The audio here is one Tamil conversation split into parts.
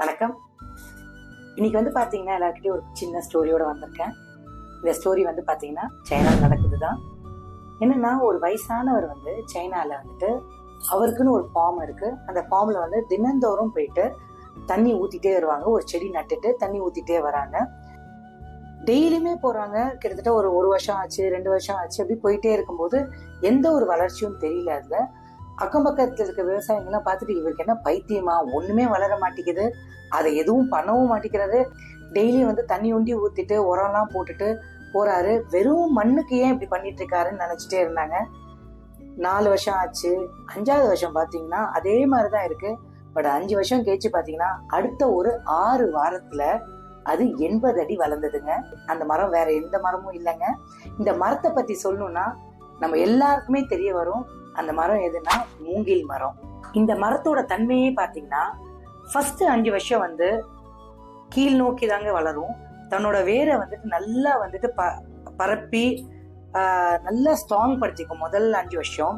வணக்கம். இன்னைக்கு வந்து பார்த்தீங்கன்னா எல்லாருக்கிட்டையும் ஒரு சின்ன ஸ்டோரியோட வந்திருக்கேன். இந்த ஸ்டோரி வந்து பார்த்தீங்கன்னா சைனாவில் நடக்குது தான் என்னன்னா ஒரு வயசானவர் வந்து சைனாவில் வந்துட்டு அவருக்குன்னு ஒரு ஃபார்ம் இருக்கு. அந்த ஃபார்மில் வந்து தினந்தோறும் போயிட்டு தண்ணி ஊற்றிட்டே வருவாங்க. ஒரு செடி நட்டுட்டு தண்ணி ஊற்றிட்டே வராங்க. டெய்லியுமே போகிறாங்க கிட்டத்தட்ட ஒரு ஒரு வருஷம் ஆச்சு ரெண்டு வருஷம் ஆச்சு. அப்படி போயிட்டே இருக்கும்போது எந்த ஒரு வளர்ச்சியும் தெரியல அதில். அக்கம் பக்கத்தில் இருக்க விவசாயிங்கெல்லாம் பார்த்துட்டு இவருக்கு என்ன பைத்தியமா? ஒண்ணுமே வளர மாட்டேங்குது. அதை எதுவும் பண்ணவும் மாட்டேங்கிறாரு. டெய்லி வந்து தண்ணி உண்டி ஊத்திட்டு உரம்லாம் போட்டுட்டு போறாரு. வெறும் மண்ணுக்கு ஏன் இப்படி பண்ணிட்டு இருக்காருன்னு நினைச்சிட்டே இருந்தாங்க. நாலு வருஷம் ஆச்சு. அஞ்சாவது வருஷம் பார்த்தீங்கன்னா அதே மாதிரிதான் இருக்கு. பட் அஞ்சு வருஷம் கழிச்சு பார்த்தீங்கன்னா அடுத்த ஒரு ஆறு வாரத்துல அது எண்பது அடி வளர்ந்ததுங்க. அந்த மரம் வேற எந்த மரமும் இல்லைங்க. இந்த மரத்தை பத்தி சொல்லணும்னா நம்ம எல்லாருக்குமே தெரிய வரும். அந்த மரம் எதுனா மூங்கில் மரம். இந்த மரத்தோட தன்மையே பார்த்தீங்கன்னா ஃபர்ஸ்ட் அஞ்சு வருஷம் வந்து கீழ் நோக்கி தாங்க வளரும். தன்னோட வேரை வந்துட்டு நல்லா வந்துட்டு ப பரப்பி நல்லா ஸ்ட்ராங் படுத்திக்கும் முதல் அஞ்சு வருஷம்.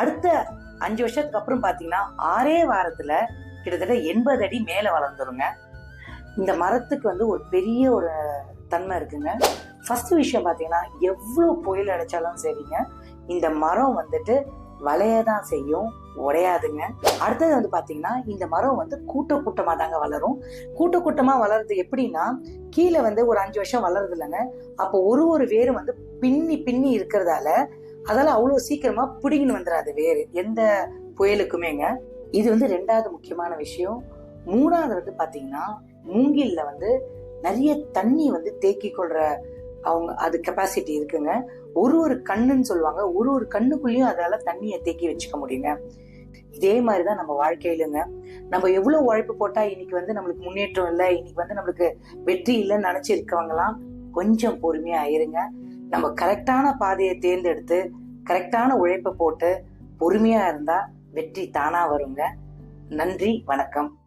அடுத்த அஞ்சு வருஷத்துக்கு அப்புறம் பார்த்தீங்கன்னா ஆறே வாரத்தில் கிட்டத்தட்ட எண்பது அடி மேலே வளர்ந்துருங்க. இந்த மரத்துக்கு வந்து ஒரு பெரிய ஒரு தன்மை இருக்குங்க. ஃபஸ்ட்டு விஷயம் பார்த்தீங்கன்னா எவ்வளோ புயல் அடைச்சாலும் சரிங்க. இந்த மரம் வந்துட்டு வளைய தான் செய்யும் உடையாதுங்க. அடுத்தது வந்து பார்த்தீங்கன்னா இந்த மரம் வந்து கூட்ட கூட்டமாக தாங்க வளரும். கூட்ட கூட்டமாக வளருது எப்படின்னா கீழே வந்து ஒரு அஞ்சு வருஷம் வளருது இல்லைங்க. அப்போ ஒரு ஒரு வேரும் வந்து பின்னி பின்னி இருக்கிறதால அதெல்லாம் அவ்வளோ சீக்கிரமாக பிடிங்கின்னு வந்துடாது வேறு எந்த புயலுக்குமேங்க. இது வந்து ரெண்டாவது முக்கியமான விஷயம். மூணாவது வந்து பார்த்தீங்கன்னா மூங்கிலில் வந்து நிறைய தண்ணி வந்து தேக்கி கொள்கிற அவங்க அது கெப்பாசிட்டி இருக்குங்க. ஒரு ஒரு கண்ணுன்னு சொல்லுவாங்க. ஒரு ஒரு கண்ணுக்குள்ளேயும் அதால தண்ணியை தேக்கி வச்சுக்க முடியுங்க. இதே மாதிரி தான் நம்ம வாழ்க்கையிலுங்க. நம்ம எவ்வளோ உழைப்பு போட்டால் இன்னைக்கு வந்து நம்மளுக்கு முன்னேற்றம் இல்லை இன்னைக்கு வந்து நம்மளுக்கு வெற்றி இல்லைன்னு நினச்சிருக்கவங்களாம் கொஞ்சம் பொறுமையாக இருங்க. நம்ம கரெக்டான பாதையை தேர்ந்தெடுத்து கரெக்டான உழைப்பை போட்டு பொறுமையாக இருந்தால் வெற்றி தானாக வருங்க. நன்றி வணக்கம்.